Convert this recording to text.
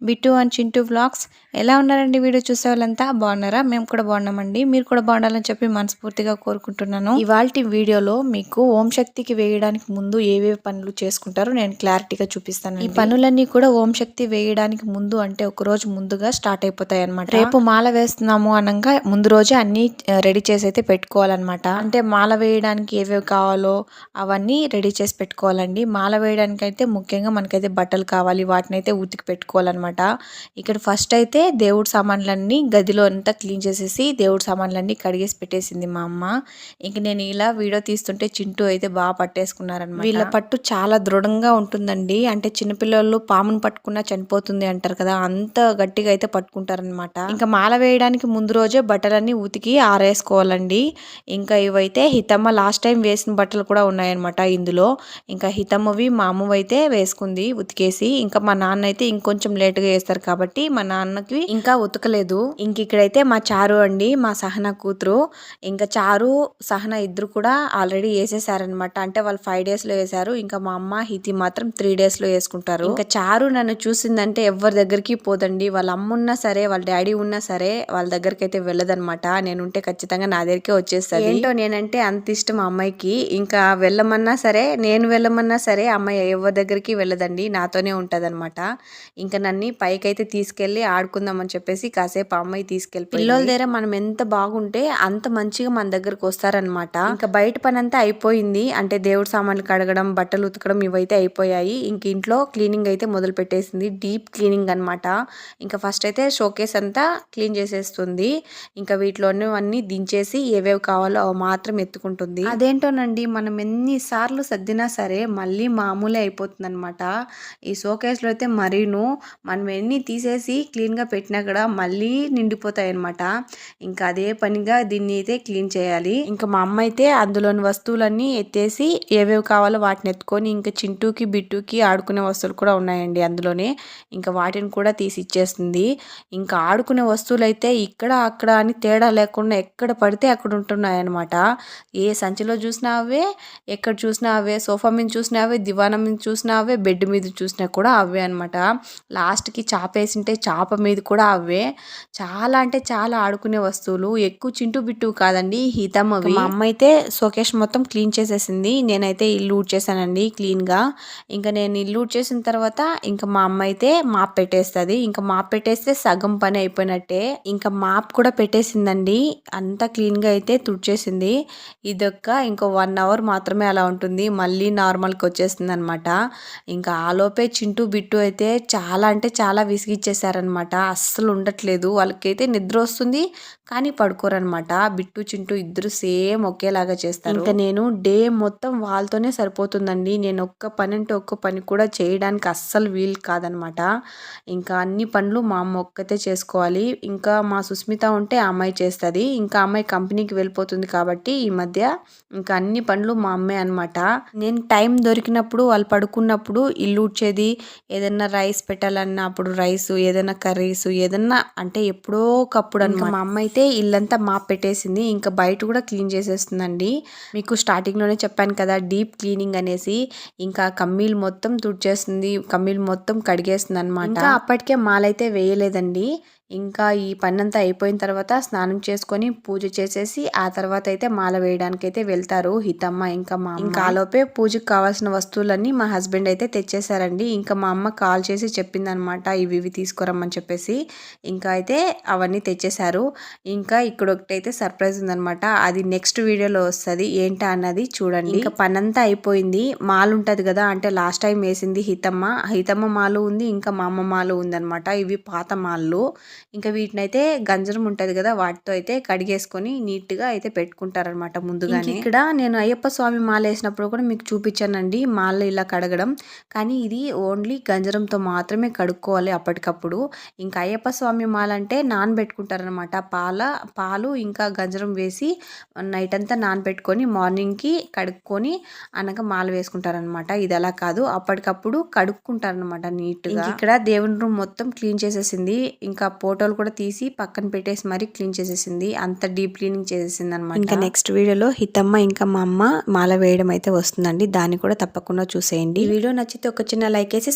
Bittu and Chintu vlogs. ఎలా ఉన్నారండి video చూసే వాళ్ళంతా? బాగున్నారా? మేము కూడా బాగున్నామండి. మీరు కూడా బాగుండాలని చెప్పి మనస్ఫూర్తిగా కోరుకుంటున్నాను. ఇవాళ వీడియోలో మీకు ఓం శక్తికి వేయడానికి ముందు ఏవేవి పనులు చేసుకుంటారో నేను క్లారిటీగా చూపిస్తాను ఈ పనులన్నీ కూడా ఓం శక్తి వేయడానికి ముందు అంటే ఒక రోజు ముందుగా స్టార్ట్ అయిపోతాయి అనమాట రేపు మాల వేస్తున్నాము అనగా ముందు రోజే అన్ని రెడీ చేసి అయితే పెట్టుకోవాలన్నమాట. అంటే మాల వేయడానికి ఏవేవి కావాలో అవన్నీ రెడీ చేసి పెట్టుకోవాలండి. మాల వేయడానికి అయితే ముఖ్యంగా మనకైతే బట్టలు కావాలి. వాటిని అయితే ఉతికి పెట్టుకోవాలన్నమాట. ఇక్కడ ఫస్ట్ అయితే దేవుడి సామాన్లన్నీ గదిలో అంతా క్లీన్ చేసేసి దేవుడి సామాన్లన్నీ కడిగేసి పెట్టేసింది మా అమ్మ. ఇంక నేను ఇలా వీడియో తీస్తుంటే చింటూ అయితే బాగా పట్టేసుకున్నారనమాట వీళ్ళ పట్టు చాలా దృఢంగా ఉంటుందండి. అంటే చిన్నపిల్లలు పామును పట్టుకున్నా చనిపోతుంది అంటారు కదా అంత గట్టిగా అయితే పట్టుకుంటారనమాట ఇంకా మాల వేయడానికి ముందు రోజే బట్టలన్నీ ఉతికి ఆరేసుకోవాలండి. ఇంకా ఇవైతే హితమ్మ లాస్ట్ టైం వేసిన బట్టలు కూడా ఉన్నాయన్నమాట ఇందులో. ఇంకా హితమ్మవి మా అమ్మవైతే వేసుకుంది ఉతికేసి. ఇంకా మా నాన్న అయితే ఇంకొంచెం లేట్ లేటుగా వేస్తారు కాబట్టి మా నాన్నకి ఇంకా ఉతకలేదు. ఇంక ఇక్కడైతే మా చారు అండి మా సహన కూతురు. ఇంకా చారు సహన ఇద్దరు కూడా ఆల్రెడీ వేసేసారనమాట అంటే వాళ్ళు ఫైవ్ డేస్లో వేసారు. ఇంకా మా అమ్మ హితి మాత్రం త్రీ డేస్లో వేసుకుంటారు. ఇంకా చారు నన్ను చూసిందంటే ఎవరి దగ్గరికి పోదండి. వాళ్ళ అమ్మ ఉన్నా సరే వాళ్ళ డాడీ ఉన్నా సరే వాళ్ళ దగ్గరికి అయితే వెళ్ళదనమాట నేనుంటే ఖచ్చితంగా నా దగ్గరికే వచ్చేస్తుంది. ఏంటో నేనంటే అంత ఇష్టం ఆ అమ్మాయికి. ఇంకా వెళ్ళమన్నా సరే నేను వెళ్ళమన్నా సరే అమ్మాయి ఎవరి దగ్గరికి వెళ్ళదండి. నాతోనే ఉంటదన్నమాట. ఇంకా నన్ను పైకైతే తీసుకెళ్ళి ఆడుకుందామని చెప్పేసి కాసేపు అమ్మాయి తీసుకెళ్ళి పిల్లల దగ్గర మనం ఎంత బాగుంటే అంత మంచిగా మన దగ్గరకు వస్తారనమాట ఇంకా బయట పని అంతా అయిపోయింది. అంటే దేవుడి సామాన్లు కడగడం బట్టలు ఉతకడం ఇవైతే అయిపోయాయి. ఇంక ఇంట్లో క్లీనింగ్ అయితే మొదలు పెట్టేసింది. డీప్ క్లీనింగ్ అనమాట ఇంకా ఫస్ట్ అయితే షోకేస్ అంతా క్లీన్ చేసేస్తుంది. ఇంకా వీటిలోనే అన్ని దించేసి ఏవేవి కావాలో అవి మాత్రం ఎత్తుకుంటుంది. అదేంటోనండి మనం ఎన్నిసార్లు సర్దినా సరే మళ్ళీ మామూలే అయిపోతుంది అనమాట ఈ షోకేస్లో అయితే మరీను మనం ఎన్ని తీసేసి క్లీన్గా పెట్టినా కూడా మళ్ళీ నిండిపోతాయి అనమాట ఇంకా అదే పనిగా దీన్ని అయితే క్లీన్ చేయాలి. ఇంకా మా అమ్మ అయితే అందులోని వస్తువులన్నీ ఎత్తేసి ఏవేవి కావాలో వాటిని ఎత్తుకొని ఇంకా చింటూకి బిట్టుకి ఆడుకునే వస్తువులు కూడా ఉన్నాయండి అందులోనే. ఇంకా వాటిని కూడా తీసి ఇచ్చేస్తుంది. ఇంకా ఆడుకునే వస్తువులు అయితే ఇక్కడ అక్కడ అని తేడా లేకుండా ఎక్కడ పడితే అక్కడ ఉంటున్నాయన్నమాట. ఏ సంచిలో చూసినా అవే ఎక్కడ చూసినా అవే సోఫా మీద చూసినా అవే దివానం మీద చూసినా అవే బెడ్ మీద చూసినా కూడా అవే అనమాట లాస్ట్ లాస్ట్కి చాప వేసింటే చాప మీద కూడా అవే. చాలా అంటే చాలా ఆడుకునే వస్తువులు. ఎక్కువ చింటూ బిట్టు కాదండి హితమ్మవి మా అమ్మ అయితే సోకేష్ మొత్తం క్లీన్ చేసేసింది. నేనైతే ఇల్లు ఊడ్చేసానండి క్లీన్గా. ఇంకా నేను ఇల్లు ఊడ్చేసిన తర్వాత ఇంకా మా అమ్మ అయితే మాప్ పెట్టేస్తుంది. ఇంకా మాప్ పెట్టేస్తే సగం పని అయిపోయినట్టే. ఇంకా మాప్ కూడా పెట్టేసిందండి. అంతా క్లీన్గా అయితే తుడిచేసింది. ఇదొక్క ఇంకో వన్ అవర్ మాత్రమే అలా ఉంటుంది. మళ్ళీ నార్మల్కి వచ్చేస్తుంది అనమాట ఇంకా ఆలోపే చింటూ బిట్టు అయితే చాలా అంటే చాలా విసిగిచ్చేసారనమాట అస్సలు ఉండట్లేదు. వాళ్ళకైతే నిద్ర వస్తుంది. కానీ పడుకోరనమాట బిట్టు చింటూ ఇద్దరు సేమ్ ఒకేలాగా చేస్తారు. ఇంకా నేను డే మొత్తం వాళ్ళతోనే సరిపోతుందండి. నేను ఒక్క పని అంటే ఒక్క పని కూడా చేయడానికి అస్సలు వీలు కాదనమాట ఇంకా అన్ని పనులు మా అమ్మ ఒక్కతే చేసుకోవాలి. ఇంకా మా సుస్మిత ఉంటే ఆ అమ్మాయి చేస్తుంది. ఇంకా అమ్మాయి కంపెనీకి వెళ్ళిపోతుంది కాబట్టి ఈ మధ్య ఇంకా అన్ని పనులు మా అమ్మే అనమాట నేను టైం దొరికినప్పుడు వాళ్ళు పడుకున్నప్పుడు ఇల్లు ఊడ్చేది ఏదైనా రైస్ పెట్టాలన్నా అప్పుడు రైస్ ఏదైనా కర్రీస్ ఏదన్నా అంటే ఎప్పుడో ఒకప్పుడు అనమాట మా అమ్మ అయితే ఇల్లంతా మాప్ పెట్టేసింది. ఇంకా బయట కూడా క్లీన్ చేసేస్తుందండి. మీకు స్టార్టింగ్లోనే చెప్పాను కదా డీప్ క్లీనింగ్ అనేసి. ఇంకా కమ్మీలు మొత్తం తుడిచేస్తుంది కమ్మీలు మొత్తం కడిగేస్తుంది అనమాట అప్పటికే మాలైతే వేయలేదండి. ఇంకా ఈ పని అంతా అయిపోయిన తర్వాత స్నానం చేసుకొని పూజ చేసేసి ఆ తర్వాత అయితే మాల వేయడానికి అయితే వెళ్తారు హితమ్మ ఇంకా మా ఇంకా ఆలోపే పూజకు కావాల్సిన వస్తువులన్నీ మా హస్బెండ్ అయితే తెచ్చేసారండి ఇంకా మా అమ్మ కాల్ చేసి చెప్పింది అనమాట ఇవి ఇవి తీసుకురమ్మని చెప్పేసి. ఇంకా అయితే అవన్నీ తెచ్చేశారు. ఇంకా ఇక్కడ ఒకటైతే సర్ప్రైజ్ ఉందనమాట అది నెక్స్ట్ వీడియోలో వస్తుంది. ఏంటా అన్నది చూడండి. ఇంకా పని అంతా అయిపోయింది. మాల్ ఉంటుంది కదా అంటే లాస్ట్ టైం వేసింది హితమ్మ. హితమ్మ మాలు ఉంది ఇంకా మా అమ్మ మాలు ఉందనమాట ఇవి పాత మాళ్ళు. ఇంకా వీటిని అయితే గంజరం ఉంటుంది కదా వాటితో అయితే కడిగేసుకొని నీట్గా అయితే పెట్టుకుంటారనమాట ముందుగానే. ఇక్కడ నేను అయ్యప్ప స్వామి మాల వేసినప్పుడు కూడా మీకు చూపించానండి మాల ఇలా కడగడం. కానీ ఇది ఓన్లీ గంజరంతో మాత్రమే కడుక్కోవాలి అప్పటికప్పుడు. ఇంకా అయ్యప్ప స్వామి మాల అంటే నానబెట్టుకుంటారనమాట పాల పాలు ఇంకా గంజరం వేసి నైట్ అంతా నానబెట్టుకొని మార్నింగ్కి కడుక్కొని అనగా మాల వేసుకుంటారనమాట ఇది అలా కాదు అప్పటికప్పుడు కడుక్కుంటారనమాట నీట్గా. ఇక్కడ దేవుని రూమ్ మొత్తం క్లీన్ చేసేసింది. ఇంకా ఫోటోలు కూడా తీసి పక్కన పెట్టేసి మరీ క్లీన్ చేసేసింది. అంత డీప్ క్లీనింగ్ చేసేసింది అనమాట ఇంకా నెక్స్ట్ వీడియోలో హితమ్మ ఇంకా మా అమ్మ మాల వేయడం అయితే వస్తుందండి. దాన్ని కూడా తప్పకుండా చూసేయండి. వీడియో నచ్చితే ఒక చిన్న లైక్ వేసి